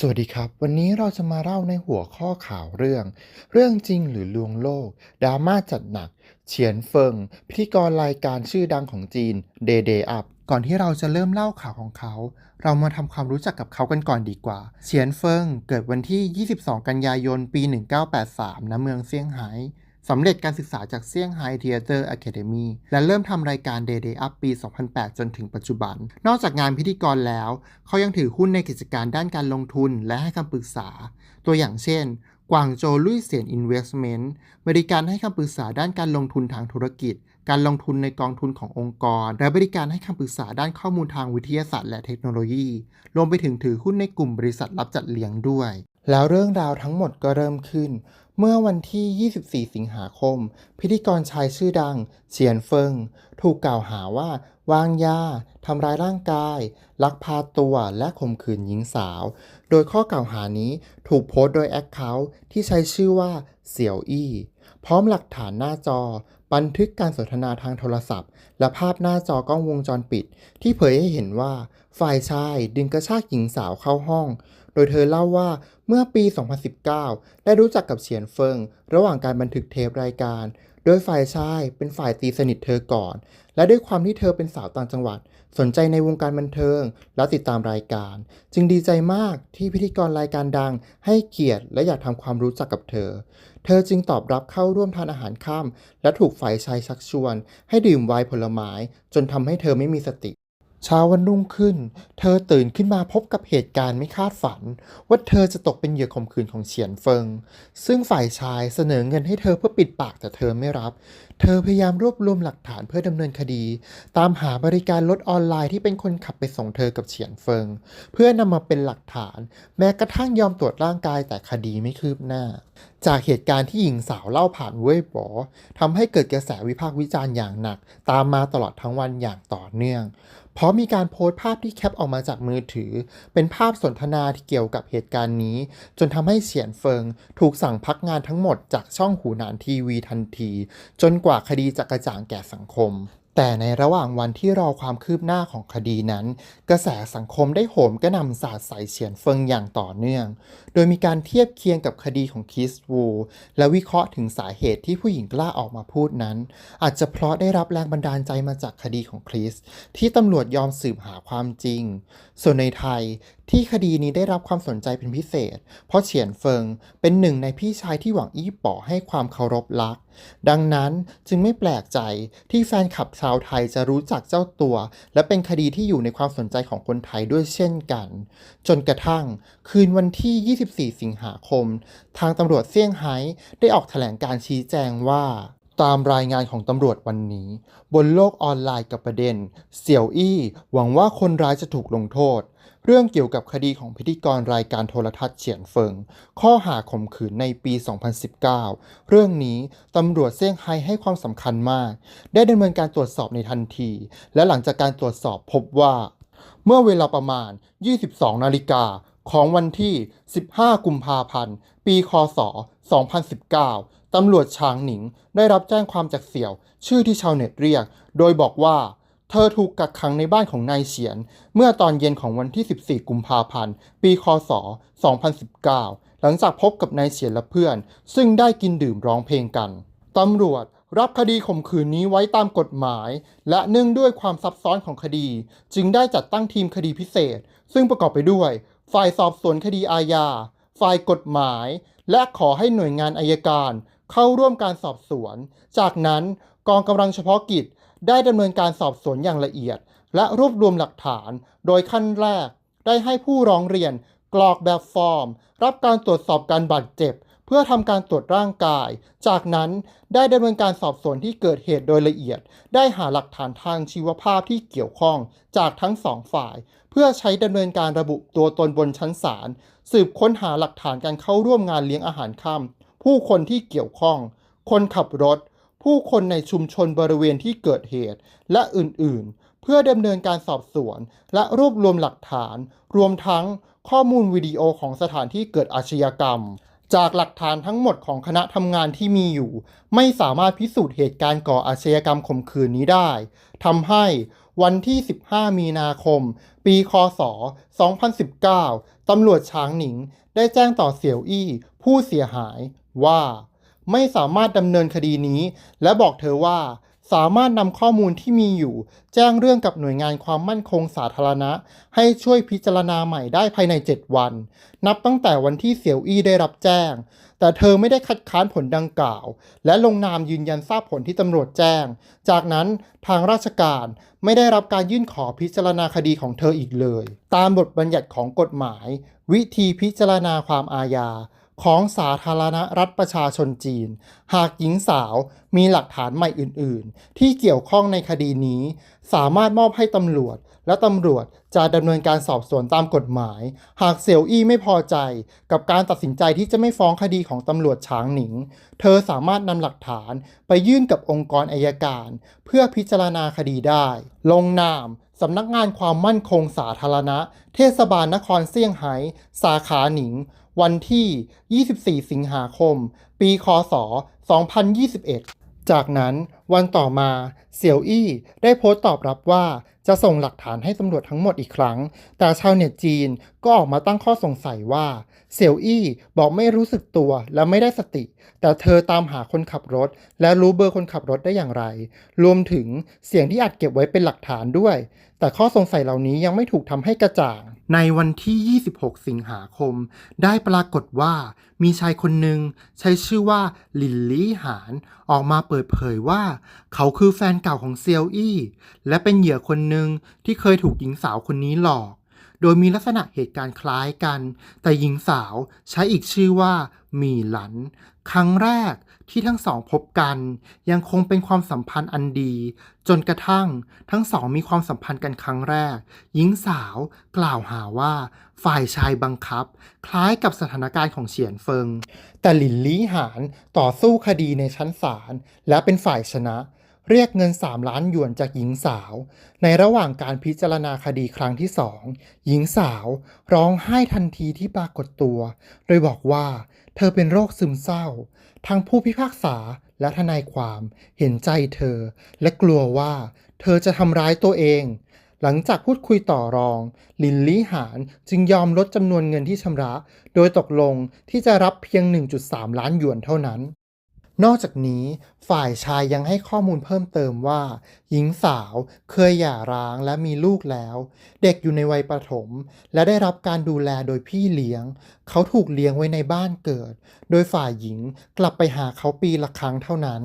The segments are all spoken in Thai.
สวัสดีครับ วันนี้เราจะมาเล่าในหัวข้อข่าวเรื่อง เรื่องจริงหรือลวงโลกดราม่าจัดหนัก เฉียนเฟิง พิธีกรรายการชื่อดังของจีน Day Day Up ก่อนที่เราจะเริ่มเล่าข่าวของเขา เรามาทำความรู้จักกับเขากันก่อนดีกว่า เฉียนเฟิงเกิดวันที่ 22 กันยายน ปี 1983ณเมืองเซี่ยงไฮ้ สำเร็จการศึกษาจากเซี่ยงไฮ้ Theater Academy และเริ่มทำรายการ Day Day Up ปี 2008 จนถึงปัจจุบัน นอกจากงานพิธีกรแล้ว เขายังถือหุ้นในกิจการด้านการลงทุนและให้คำปรึกษา ตัวอย่างเช่นกวางโจลุยเซียนอินเวสเมนต์บริการให้คำปรึกษาด้านการลงทุนทางธุรกิจ การลงทุนในกองทุนขององค์กร และบริการให้คำปรึกษาด้านข้อมูลทางวิทยาศาสตร์และเทคโนโลยี รวมไปถึงถือหุ้นในกลุ่มบริษัทรับจัดเลี้ยงด้วย แล้วเรื่องราวทั้งหมดก็เริ่มขึ้น เมื่อวันที่ 24 สิงหาคม พิธีกรชายชื่อดังเฉียนเฟิง ถูกกล่าวหาว่าวางยา ทำร้ายร่างกาย ลักพาตัวและข่มขืนหญิงสาว โดยข้อกล่าวหานี้ถูกโพสต์โดยแอคเคาท์ที่ใช้ชื่อว่าเสี่ยวอี้ พร้อมหลักฐานหน้าจอ บันทึกการสนทนาทางโทรศัพท์ และภาพหน้าจอกล้องวงจรปิด ที่เผยให้เห็นว่าฝ่ายชายดึงกระชากหญิงสาวเข้าห้อง โดยเธอเล่าว่าเมื่อปี 2019 ได้รู้จักกับเฉียนเฟิง ระหว่างการบันทึกเทปรายการ โดยฝ่ายชายเป็นฝ่ายตีสนิทเธอก่อน และด้วยความที่เธอเป็นสาวต่างจังหวัด สนใจในวงการบันเทิง และติดตามรายการ จึงดีใจมากที่พิธีกรรายการดัง ให้เกียรติและอยากทำความรู้จักกับเธอ เธอจึงตอบรับเข้าร่วมทานอาหารค่ำและถูกฝ่ายชายชักชวน ให้ดื่มไวน์ผลไม้ จนทำให้เธอไม่มีสติ เช้าวันรุ่งขึ้น เธอตื่นขึ้นมาพบกับเหตุการณ์ไม่คาดฝัน ว่าเธอจะตกเป็นเหยื่อข่มขืนของเฉียนเฟิง ซึ่งฝ่ายชายเสนอเงินให้เธอเพื่อปิดปากแต่เธอไม่รับ เธอพยายามรวบรวมหลักฐานเพื่อดำเนินคดี ตามหาบริการรถออนไลน์ที่เป็นคนขับไปส่งเธอกับเฉียนเฟิง เพื่อนำมาเป็นหลักฐาน แม้กระทั่งยอมตรวจร่างกายแต่คดีไม่คืบหน้า จากเหตุการณ์ที่หญิงสาวเล่าผ่านเว่ยบอทำให้เกิดกระแสวิพากษ์วิจารณ์อย่างหนัก ตามมาตลอดทั้งวันอย่างต่อเนื่อง พราะมีการโพสต์ภาพที่แคปออกมาจากมือถือ เป็นภาพสนทนาที่เกี่ยวกับเหตุการณ์นี้ จนทำให้เฉียนเฟิง ถูกสั่งพักงานทั้งหมดจากช่องหูหนานทีวีทันที จนกว่าคดีจะกระจ่างแก่สังคม แต่ในระหว่างวันที่รอความคืบหน้าของคดีนั้น กระแสสังคมได้โหมกระหน่ำสาดใส่เฉียนเฟิงอย่างต่อเนื่อง โดยมีการเทียบเคียงกับคดีของคริสวูและวิเคราะห์ถึงสาเหตุที่ผู้หญิงกล้าออกมาพูดนั้น อาจจะเพราะได้รับแรงบันดาลใจมาจากคดีของคริสที่ตำรวจยอมสืบหาความจริง ส่วนในไทย ที่คดีนี้ได้รับความสนใจเป็นพิเศษ เพราะเฉียนเฟิงเป็นหนึ่งในพี่ชายที่หวังอี้ป๋อให้ความเคารพรัก ดังนั้นจึงไม่แปลกใจที่แฟนคลับชาวไทยจะรู้จักเจ้าตัว และเป็นคดีที่อยู่ในความสนใจของคนไทยด้วยเช่นกัน จนกระทั่ง คืนวันที่ 24 สิงหาคม ทางตำรวจเซี่ยงไฮ้ได้ออกแถลงการชี้แจงว่าตามรายงานของตำรวจวันนี้ บนโลกออนไลน์กับประเด็น เสี่ยวอี้ หวังว่าคนร้ายจะถูกลงโทษ เรื่องเกี่ยวกับคดีของพิธีกรรายการโทรทัศน์เฉียนเฟิง ข้อหาข่มขืนในปี 2019 เรื่องนี้ตำรวจเซี่ยงไฮ้ให้ความสำคัญมาก ได้ดำเนินการตรวจสอบในทันที และหลังจากการตรวจสอบพบว่า เมื่อเวลาประมาณ 22 นาฬิกาของวันที่ 15 กุมภาพันธ์ ปี คศ 2019 ตำรวจชางหนิงได้รับแจ้งความจากเสี่ยว ชื่อที่ชาวเน็ตเรียก โดยบอกว่า เธอถูกกักขังในบ้านของนายเฉียน เมื่อตอนเย็นของวันที่ 14 กุมภาพันธ์ ปีคศ 2019 หลังจากพบกับนายเฉียนและเพื่อน ซึ่งได้กินดื่มร้องเพลงกัน ตำรวจรับคดีข่มขืนนี้ไว้ตามกฎหมาย และเนื่องด้วยความซับซ้อนของคดี จึงได้จัดตั้งทีมคดีพิเศษ ซึ่งประกอบไปด้วย ฝ่ายสอบสวนคดีอาญา ฝ่ายกฎหมาย และขอให้หน่วยงานอายการ เข้าร่วมการสอบสวน จากนั้นกองกำลังเฉพาะกิจ ได้ดำเนินการสอบสวนอย่างละเอียด และรวบรวมหลักฐาน โดยขั้นแรก ได้ให้ผู้ร้องเรียน กรอกแบบฟอร์ม รับการตรวจสอบการบาดเจ็บ เพื่อทำการตรวจร่างกาย จากนั้นได้ดำเนินการสอบสวนที่เกิดเหตุโดยละเอียด ได้หาหลักฐานทางชีวภาพที่เกี่ยวข้อง จากทั้งสองฝ่าย เพื่อใช้ดำเนินการระบุตัวตนบนชั้นศาลสืบค้นหาหลักฐานการเข้าร่วมงานเลี้ยงอาหารค่ำผู้คนที่เกี่ยวข้อง คนขับรถ ผู้คนในชุมชนบริเวณที่เกิดเหตุ และอื่นๆ เพื่อดำเนินการสอบสวน และรวบรวมหลักฐาน รวมทั้งข้อมูลวิดีโอของสถานที่เกิดอาชญากรรม จากหลักฐานทั้งหมดของคณะทำงานที่มีอยู่ ไม่สามารถพิสูจน์เหตุการณ์ก่ออาชญากรรมข่มขืนนี้ได้ทำให้วันที่ 15 มีนาคม ปี คศ 2019 ตำรวจช้างหนิง ได้แจ้งต่อเสี่ยวอี้ ผู้เสียหายว่า ไม่สามารถดำเนินคดีนี้ และบอกเธอว่าสามารถนำข้อมูลที่มีอยู่ แจ้งเรื่องกับหน่วยงานความมั่นคงสาธารณะ ให้ช่วยพิจารณาใหม่ได้ภายใน 7 วัน นับตั้งแต่วันที่เสี่ยวอี้ได้รับแจ้ง แต่เธอไม่ได้คัดค้านผลดังกล่าว และลงนามยืนยันทราบผลที่ตำรวจแจ้ง จากนั้นทางราชการไม่ได้รับการยื่นขอพิจารณาคดีของเธออีกเลย ตามบทบัญญัติของกฎหมาย วิธีพิจารณาความอาญา ของสาธารณรัฐประชาชนจีน หากหญิงสาวมีหลักฐานใหม่อื่น ๆ ที่เกี่ยวข้องในคดีนี้ สามารถมอบให้ตำรวจ และตำรวจจะดำเนินการสอบสวนตามกฎหมาย หากเสี่ยวอี้ไม่พอใจ กับการตัดสินใจที่จะไม่ฟ้องคดีของตำรวจช้างหนิง เธอสามารถนำหลักฐานไปยื่นกับองค์กรอายการ เพื่อพิจารณาคดีได้ ลงนามสำนักงานความมั่นคงสาธารณะ เทศบาลนครเซี่ยงไฮ้สาขาหนิง วันที่ 24 สิงหาคม ปี คศ 2021 จากนั้นวันต่อมาเสี่ยวอี้ได้โพสต์ตอบรับว่าจะส่งหลักฐานให้ตำรวจทั้งหมดอีกครั้ง แต่ชาวเน็ตจีนก็ออกมาตั้งข้อสงสัยว่าเสี่ยวอี้บอกไม่รู้สึกตัวและไม่ได้สติ แต่เธอตามหาคนขับรถ และรู้เบอร์คนขับรถได้อย่างไร รวมถึงเสียงที่อัดเก็บไว้เป็นหลักฐานด้วย แต่ข้อสงสัยเหล่านี้ยังไม่ถูกทำให้กระจ่าง ในวันที่ 26 สิงหาคม ได้ปรากฏว่ามีชายคนหนึ่งใช้ชื่อว่าลินลี่หานออกมาเปิดเผยว่า เขาคือแฟนเก่าของเซียวอี้และเป็นเหยื่อคนหนึ่งที่เคยถูกหญิงสาวคนนี้หลอก โดยมีลักษณะเหตุการณ์คล้ายกัน แต่หญิงสาวใช้อีกชื่อว่าหมี่หลัน ครั้งแรกที่ทั้งสองพบกัน ยังคงเป็นความสัมพันธ์อันดี จนกระทั่งทั้งสองมีความสัมพันธ์กันครั้งแรก หญิงสาวกล่าวหาว่าฝ่ายชายบังคับ คล้ายกับสถานการณ์ของเฉียนเฟิง แต่หลินลี่หานต่อสู้คดีในชั้นศาลและเป็นฝ่ายชนะ เรียกเงิน 3 ล้านหยวนจากหญิงสาว ในระหว่างการพิจารณาคดีครั้งที่สองหญิงสาวร้องไห้ทันทีที่ปรากฏตัว โดยบอกว่า เธอเป็นโรคซึมเศร้า ทั้งผู้พิพากษาและทนายความเห็นใจเธอ และกลัวว่า เธอจะทำร้ายตัวเอง หลังจากพูดคุยต่อรอง ลินลี่หานจึงยอมลดจำนวนเงินที่ชำระ โดยตกลงที่จะรับเพียง 1.3 ล้านหยวนเท่านั้น นอกจากนี้ฝ่ายชายยังให้ข้อมูลเพิ่มเติมว่า หญิงสาวเคยหย่าร้างและมีลูกแล้ว เด็กอยู่ในวัยประถม และได้รับการดูแลโดยพี่เลี้ยง เขาถูกเลี้ยงไว้ในบ้านเกิด โดยฝ่ายหญิงกลับไปหาเขาปีละครั้งเท่านั้น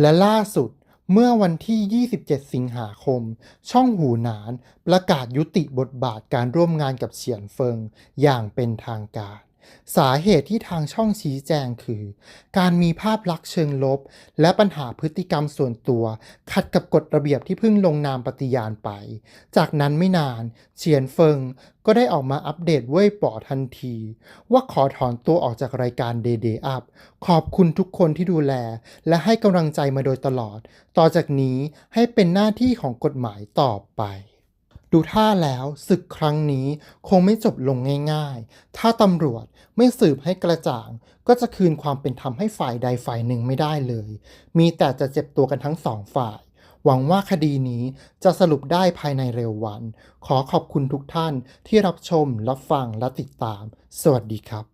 และล่าสุดเมื่อวันที่ 27 สิงหาคม ช่องหูหนาน ประกาศยุติบทบาทการร่วมงานกับเฉียนเฟิงอย่างเป็นทางการ สาเหตุที่ทางช่องชี้แจงคือ การมีภาพลักษณ์เชิงลบ และปัญหาพฤติกรรมส่วนตัว ขัดกับกฎระเบียบที่เพิ่งลงนามปฏิญาณไป จากนั้นไม่นานเฉียนเฟิงก็ได้ออกมาอัปเดตเว่ยป๋อทันที ว่าขอถอนตัวออกจากรายการ Day Day Up ขอบคุณทุกคนที่ดูแล และให้กำลังใจมาโดยตลอด ต่อจากนี้ให้เป็นหน้าที่ของกฎหมายต่อไป ดูท่าแล้วศึกครั้งนี้คงไม่จบลงง่ายๆ ถ้าตำรวจไม่สืบให้กระจ่าง ก็จะคืนความเป็นธรรมให้ฝ่ายใดฝ่ายหนึ่งไม่ได้เลย มีแต่จะเจ็บตัวกันทั้งสองฝ่าย หวังว่าคดีนี้จะสรุปได้ภายในเร็ววัน ขอขอบคุณทุกท่านที่รับชม รับฟัง และติดตาม สวัสดีครับ